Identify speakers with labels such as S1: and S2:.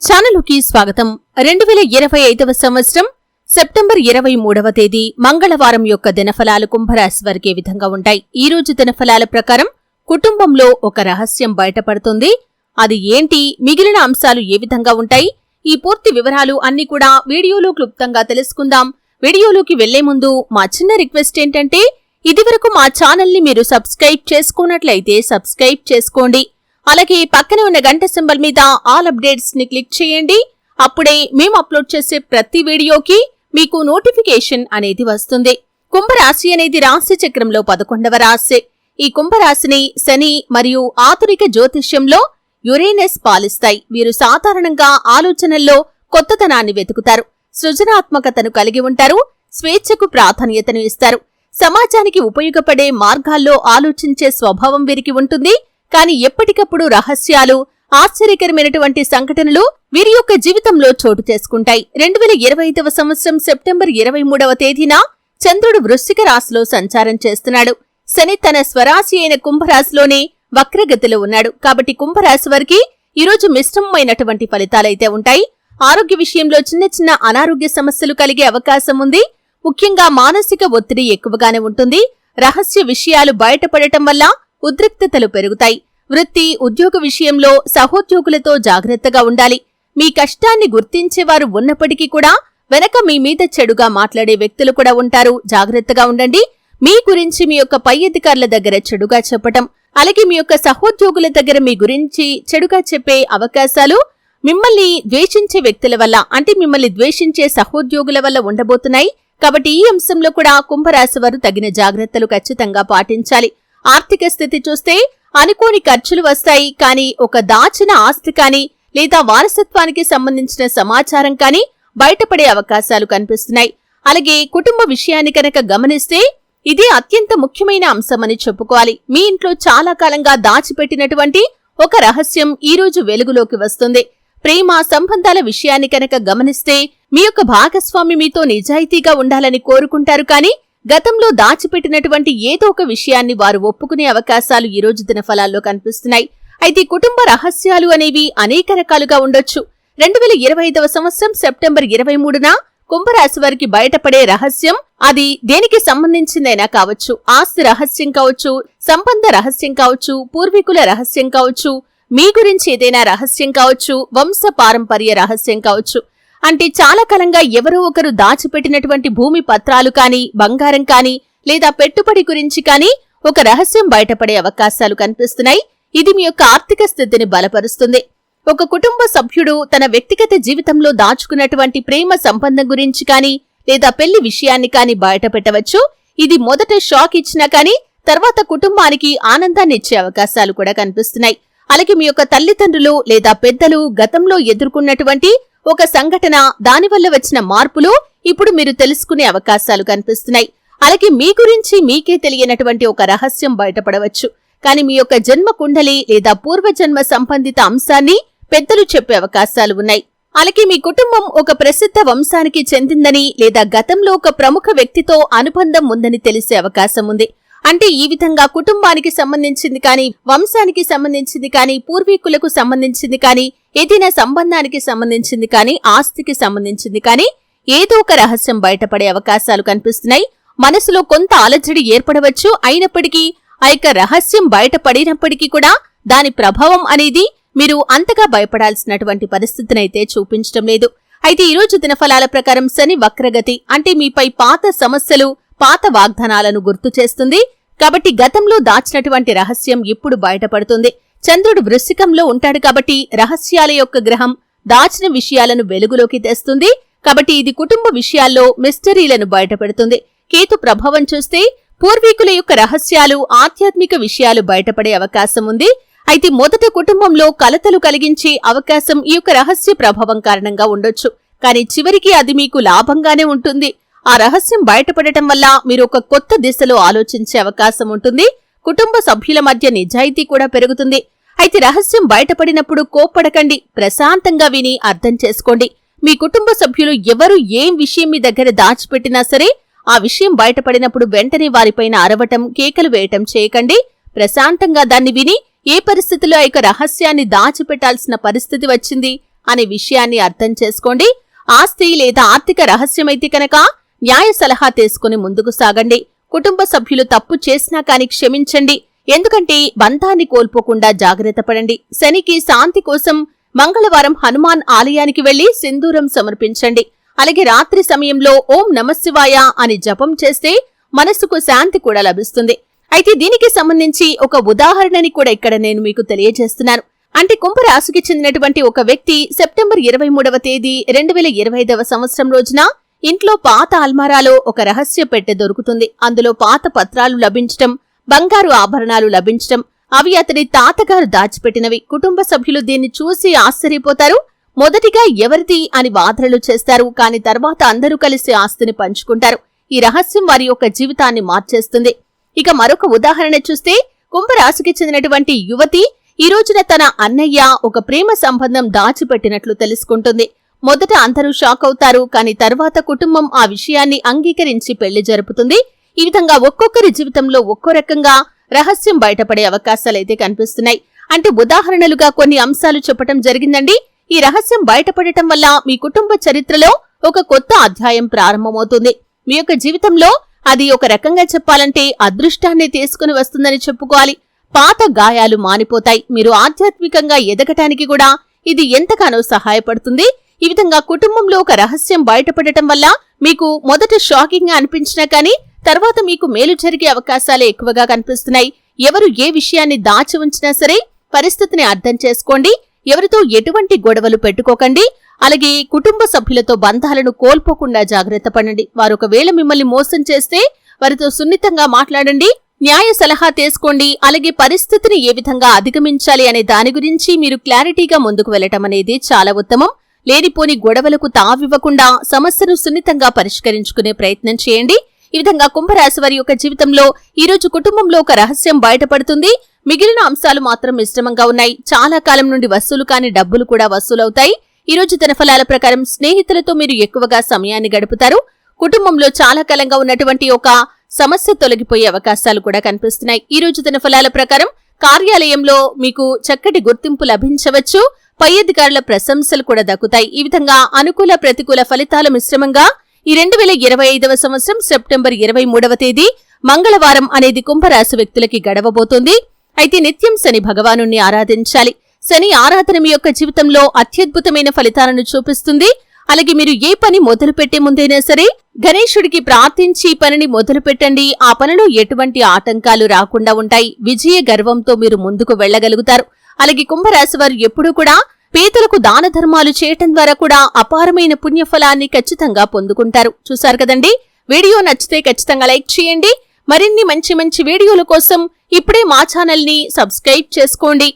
S1: ఛానలుకి స్వాగతం. రెండు వేల ఇరవై ఐదవ సంవత్సరం సెప్టెంబర్ ఇరవై మూడవ తేదీ మంగళవారం యొక్క దినఫలాలు కుంభరాశి వారికి విధంగా ఉంటాయి? ఈ రోజు దినఫలాల ప్రకారం కుటుంబంలో ఒక రహస్యం బయటపడుతుంది. అది ఏంటి? మిగిలిన అంశాలు ఏ విధంగా ఉంటాయి? ఈ పూర్తి వివరాలు అన్ని కూడా వీడియోలో క్లుప్తంగా తెలుసుకుందాం. వీడియోలోకి వెళ్ళే ముందు మా చిన్న రిక్వెస్ట్ ఏంటంటే ఇదివరకు మా ఛానల్ని మీరు సబ్స్క్రైబ్ చేసుకున్నట్లయితే సబ్స్క్రైబ్ చేసుకోండి. అలాగే పక్కనే ఉన్న గంట సింబల్ మీద ఆల్ అప్డేట్స్ని క్లిక్ చేయండి. అప్పుడే మేము అప్లోడ్ చేసే ప్రతి వీడియోకి మీకు నోటిఫికేషన్ అనేది వస్తుంది. కుంభరాశి అనేది రాశి చక్రంలో పదకొండవ రాశి. ఈ కుంభరాశిని శని మరియు ఆధునిక జ్యోతిష్యంలో యురేనస్ పాలిస్తాయి. వీరు సాధారణంగా ఆలోచనల్లో కొత్తతనాన్ని వెతుకుతారు. సృజనాత్మకతను కలిగి ఉంటారు. స్వేచ్ఛకు ప్రాధాన్యతను ఇస్తారు. సమాజానికి ఉపయోగపడే మార్గాల్లో ఆలోచించే స్వభావం వీరికి ఉంటుంది. కానీ ఎప్పటికప్పుడు రహస్యాలు ఆశ్చర్యకరమైనటువంటి సంఘటనలు వీరి యొక్క జీవితంలో చోటు చేసుకుంటాయి. రెండు వేల ఇరవై ఐదవ సంవత్సరం సెప్టెంబర్ ఇరవై మూడవ తేదీన చంద్రుడు వృశ్చిక రాశిలో సంచారం చేస్తున్నాడు. శని తన స్వరాశి అయిన కుంభరాశిలోనే వక్రగతిలో ఉన్నాడు. కాబట్టి కుంభరాశి వారికి ఈరోజు మిశ్రమమైనటువంటి ఫలితాలైతే ఉంటాయి. ఆరోగ్య విషయంలో చిన్న చిన్న అనారోగ్య సమస్యలు కలిగే అవకాశం ఉంది. ముఖ్యంగా మానసిక ఒత్తిడి ఎక్కువగానే ఉంటుంది. రహస్య విషయాలు బయటపడటం వల్ల ఉద్రిక్తతలు పెరుగుతాయి. వృత్తి ఉద్యోగ విషయంలో సహోద్యోగులతో జాగ్రత్తగా ఉండాలి. మీ కష్టాన్ని గుర్తించేవారు ఉన్నప్పటికీ కూడా వెనక మీ మీద చెడుగా మాట్లాడే వ్యక్తులు కూడా ఉంటారు. జాగ్రత్తగా ఉండండి. మీ గురించి మీ యొక్క పై అధికారుల దగ్గర చెడుగా చెప్పటం అలాగే మీ యొక్క సహోద్యోగుల దగ్గర మీ గురించి చెడుగా చెప్పే అవకాశాలు మిమ్మల్ని ద్వేషించే వ్యక్తుల వల్ల అంటే మిమ్మల్ని ద్వేషించే సహోద్యోగుల వల్ల ఉండబోతున్నాయి. కాబట్టి ఈ అంశంలో కూడా కుంభరాశి వారు తగిన జాగ్రత్తలు ఖచ్చితంగా పాటించాలి. ఆర్థిక స్థితి చూస్తే అనుకోని ఖర్చులు వస్తాయి కానీ ఒక దాచిన ఆస్తి కానీ లేదా వారసత్వానికి సంబంధించిన సమాచారం కానీ బయటపడే అవకాశాలు కనిపిస్తున్నాయి. అలాగే కుటుంబ విషయాన్ని కనుక గమనిస్తే ఇది అత్యంత ముఖ్యమైన అంశమని చెప్పుకోవాలి. మీ ఇంట్లో చాలా కాలంగా దాచిపెట్టినటువంటి ఒక రహస్యం ఈ రోజు వెలుగులోకి వస్తుంది. ప్రేమ సంబంధాల విషయాన్ని కనుక గమనిస్తే మీ యొక్క భాగస్వామి మీతో నిజాయితీగా ఉండాలని కోరుకుంటారు కానీ గతంలో దాచిపెట్టినటువంటి ఏదో ఒక విషయాన్ని వారు ఒప్పుకునే అవకాశాలు ఈ రోజు దినఫలాల్లో కనిపిస్తున్నాయి. అయితే కుటుంబ రహస్యాలు అనేవి అనేక రకాలుగా ఉండొచ్చు. రెండు వేల ఇరవై ఐదవ సంవత్సరం సెప్టెంబర్ ఇరవై మూడున కుంభరాశి వారికి బయటపడే రహస్యం అది దేనికి సంబంధించిందైనా కావచ్చు. ఆస్తి రహస్యం కావచ్చు సంబంధ రహస్యం కావచ్చు పూర్వీకుల రహస్యం కావచ్చు మీ గురించి ఏదైనా రహస్యం కావచ్చు వంశ పారంపర్య రహస్యం కావచ్చు. అంటే చాలా కాలంగా ఎవరో ఒకరు దాచిపెట్టినటువంటి భూమి పత్రాలు కానీ బంగారం కానీ లేదా పెట్టుబడి గురించి కానీ ఒక రహస్యం బయటపడే అవకాశాలు కనిపిస్తున్నాయి. ఇది మీ యొక్క ఆర్థిక స్థితిని బలపరుస్తుంది. ఒక కుటుంబ సభ్యుడు తన వ్యక్తిగత జీవితంలో దాచుకున్నటువంటి ప్రేమ సంబంధం గురించి కానీ లేదా పెళ్ళి విషయాన్ని కానీ బయటపెట్టవచ్చు. ఇది మొదట షాక్ ఇచ్చినా కానీ తర్వాత కుటుంబానికి ఆనందాన్ని ఇచ్చే అవకాశాలు కూడా కనిపిస్తున్నాయి. అలాగే మీ యొక్క తల్లిదండ్రులు లేదా పెద్దలు గతంలో ఎదుర్కొన్నటువంటి ఒక సంఘటన దానివల్ల వచ్చిన మార్పులు ఇప్పుడు మీరు తెలుసుకునే అవకాశాలు కనిపిస్తున్నాయి. అలాగే మీ గురించి మీకే తెలియనటువంటి ఒక రహస్యం బయటపడవచ్చు. కానీ మీ యొక్క జన్మ కుండలి లేదా పూర్వజన్మ సంబంధిత అంశాన్ని పెద్దలు చెప్పే అవకాశాలు ఉన్నాయి. అలాగే మీ కుటుంబం ఒక ప్రసిద్ధ వంశానికి చెందిందని లేదా గతంలో ఒక ప్రముఖ వ్యక్తితో అనుబంధం ఉందని తెలిసే అవకాశం ఉంది. అంటే ఈ విధంగా కుటుంబానికి సంబంధించింది కానీ వంశానికి సంబంధించింది కానీ పూర్వీకులకు సంబంధించింది కానీ ఏదైనా సంబంధానికి సంబంధించింది కానీ ఆస్తికి సంబంధించింది కానీ ఏదో ఒక రహస్యం బయటపడే అవకాశాలు కనిపిస్తున్నాయి. మనసులో కొంత అలజడి ఏర్పడవచ్చు. అయినప్పటికీ ఆ యొక్క రహస్యం బయటపడినప్పటికీ కూడా దాని ప్రభావం అనేది మీరు అంతగా భయపడాల్సినటువంటి పరిస్థితినైతే చూపించడం లేదు. అయితే ఈరోజు దినఫలాల ప్రకారం శని వక్రగతి అంటే మీపై పాత సమస్యలు పాత వాగ్దానాలను గుర్తు చేస్తుంది. కాబట్టి గతంలో దాచినటువంటి రహస్యం ఇప్పుడు బయటపడుతుంది? చంద్రుడు వృశ్చికంలో ఉంటాడు కాబట్టి రహస్యాల యొక్క గ్రహం దాచిన విషయాలను వెలుగులోకి తెస్తుంది. కాబట్టి ఇది కుటుంబ విషయాల్లో మిస్టరీలను బయటపెడుతుంది. కేతు ప్రభావం చూస్తే పూర్వీకుల యొక్క రహస్యాలు ఆధ్యాత్మిక విషయాలు బయటపడే అవకాశం ఉంది. అయితే మొదట కుటుంబంలో కలతలు కలిగించే అవకాశం ఈ యొక్క రహస్య ప్రభావం కారణంగా ఉండొచ్చు. కానీ చివరికి అది మీకు లాభంగానే ఉంటుంది. ఆ రహస్యం బయటపడటం వల్ల మీరు ఒక కొత్త దిశలో ఆలోచించే అవకాశం ఉంటుంది. కుటుంబ సభ్యుల మధ్య నిజాయితీ కూడా పెరుగుతుంది. అయితే రహస్యం బయటపడినప్పుడు కోప్పడకండి. ప్రశాంతంగా విని అర్థం చేసుకోండి. మీ కుటుంబ సభ్యులు ఎవరు ఏం విషయం మీ దగ్గర దాచిపెట్టినా సరే ఆ విషయం బయటపడినప్పుడు వెంటనే వారిపైన అరవటం కేకలు వేయటం చేయకండి. ప్రశాంతంగా దాన్ని విని ఏ పరిస్థితిలో ఆ యొక్క రహస్యాన్ని దాచిపెట్టాల్సిన పరిస్థితి వచ్చింది అనే విషయాన్ని అర్థం చేసుకోండి. ఆస్తి లేదా ఆర్థిక రహస్యమైతే కనుక న్యాయ సలహా తీసుకుని ముందుకు సాగండి. కుటుంబ సభ్యులు తప్పు చేసినా కాని క్షమించండి. ఎందుకంటే బంధాన్ని కోల్పోకుండా జాగ్రత్త పడండి. శనికి శాంతి కోసం మంగళవారం హనుమాన్ ఆలయానికి వెళ్ళి సింధూరం సమర్పించండి. అలాగే రాత్రి సమయంలో ఓం నమశివాయ అని జపం చేస్తే మనస్సుకు శాంతి కూడా లభిస్తుంది. అయితే దీనికి సంబంధించి ఒక ఉదాహరణని కూడా ఇక్కడ నేను మీకు తెలియజేస్తున్నాను. అంటే కుంభరాశికి చెందినటువంటి ఒక వ్యక్తి సెప్టెంబర్ ఇరవై మూడవ తేదీ రెండు వేల ఇరవై ఐదవ సంవత్సరం రోజున ఇంట్లో పాత అల్మారాలో ఒక రహస్య పెట్టె దొరుకుతుంది. అందులో పాత పత్రాలు లభించటం బంగారు ఆభరణాలు లభించటం అవి అతడి తాతగారు దాచిపెట్టినవి. కుటుంబ సభ్యులు దీన్ని చూసి ఆశ్చర్యపోతారు. మొదటిగా ఎవరిది అని వాదనలు చేస్తారు. కాని తర్వాత అందరూ కలిసి ఆస్తిని పంచుకుంటారు. ఈ రహస్యం వారి యొక్క జీవితాన్ని మార్చేస్తుంది. ఇక మరొక ఉదాహరణ చూస్తే కుంభరాశికి చెందినటువంటి యువతి ఈ రోజున తన అన్నయ్య ఒక ప్రేమ సంబంధం దాచిపెట్టినట్లు తెలుసుకుంటుంది. మొదట అందరూ షాక్ అవుతారు కానీ తర్వాత కుటుంబం ఆ విషయాన్ని అంగీకరించి పెళ్ళి జరుపుతుంది. ఈ విధంగా ఒక్కొక్కరి జీవితంలో ఒక్కో రకంగా రహస్యం బయటపడే అవకాశాలైతే కనిపిస్తున్నాయి. అంటే ఉదాహరణలుగా కొన్ని అంశాలు చెప్పటం జరిగిందండి. ఈ రహస్యం బయటపడటం వల్ల మీ కుటుంబ చరిత్రలో ఒక కొత్త అధ్యాయం ప్రారంభమవుతుంది. మీ యొక్క జీవితంలో అది ఒక రకంగా చెప్పాలంటే అదృష్టాన్ని తీసుకుని వస్తుందని చెప్పుకోవాలి. పాత గాయాలు మానిపోతాయి. మీరు ఆధ్యాత్మికంగా ఎదగటానికి కూడా ఇది ఎంతగానో సహాయపడుతుంది. ఈ విధంగా కుటుంబంలో ఒక రహస్యం బయటపడటం వల్ల మీకు మొదట షాకింగ్గా అనిపించినా కానీ తర్వాత మీకు మేలు జరిగే అవకాశాలే ఎక్కువగా కనిపిస్తున్నాయి. ఎవరు ఏ విషయాన్ని దాచి ఉంచినా సరే పరిస్థితిని అర్థం చేసుకోండి. ఎవరితో ఎటువంటి గొడవలు పెట్టుకోకండి. అలాగే కుటుంబ సభ్యులతో బంధాలను కోల్పోకుండా జాగ్రత్త పడండి. వారు ఒకవేళ మిమ్మల్ని మోసం చేస్తే వారితో సున్నితంగా మాట్లాడండి. న్యాయ సలహా తీసుకోండి. అలాగే పరిస్థితిని ఏ విధంగా అధిగమించాలి అనే దాని గురించి మీరు క్లారిటీగా ముందుకు వెళ్ళటం అనేది చాలా ఉత్తమం. లేనిపోని గొడవలకు తావివ్వకుండా సమస్యను సున్నితంగా పరిష్కరించుకునే ప్రయత్నం చేయండి. ఈ విధంగా కుంభరాశి వారి యొక్క జీవితంలో ఈరోజు కుటుంబంలో ఒక రహస్యం బయటపడుతుంది. మిగిలిన అంశాలు మాత్రం మిశ్రమంగా ఉన్నాయి. చాలా కాలం నుండి వసూలు కాని డబ్బులు కూడా వసూలవుతాయి. ఈరోజు ధనఫలాల తన ఫలాల ప్రకారం స్నేహితులతో మీరు ఎక్కువగా సమయాన్ని గడుపుతారు. కుటుంబంలో చాలా కాలంగా ఉన్నటువంటి ఒక సమస్య తొలగిపోయే అవకాశాలు కూడా కనిపిస్తున్నాయి. ఈ రోజు తన ఫలాల ప్రకారం కార్యాలయంలో మీకు చక్కటి గుర్తింపు లభించవచ్చు. పై అధికారుల ప్రశంసలు కూడా దక్కుతాయి. ఈ విధంగా అనుకూల ప్రతికూల ఫలితాల మిశ్రమంగా ఈ రెండు వేల ఇరవై ఐదవ సంవత్సరం సెప్టెంబర్ ఇరవై మూడవ తేదీ మంగళవారం అనేది కుంభరాశి వ్యక్తులకి గడవబోతోంది. అయితే నిత్యం శని భగవాను ఆరాధించాలి. శని ఆరాధన మీ యొక్క జీవితంలో అత్యద్భుతమైన ఫలితాలను చూపిస్తుంది. అలాగే మీరు ఏ పని మొదలు పెట్టే ముందైనా సరే గణేశుడికి ప్రార్థించి పనిని మొదలు పెట్టండి. ఆ పనిలో ఎటువంటి ఆటంకాలు రాకుండా ఉంటాయి. విజయ గర్వంతో మీరు ముందుకు వెళ్ళగలుగుతారు అలాగే కుంభరాశి వారు ఎప్పుడూ కూడా పేదలకు దాన ధర్మాలు చేయటం ద్వారా కూడా అపారమైన పుణ్యఫలాన్ని ఖచ్చితంగా పొందుకుంటారు. చూశారు కదండి? వీడియో నచ్చితే ఖచ్చితంగా లైక్ చేయండి. మరిన్ని మంచి మంచి వీడియోల కోసం ఇప్పుడే మా ఛానల్ని సబ్స్క్రైబ్ చేసుకోండి.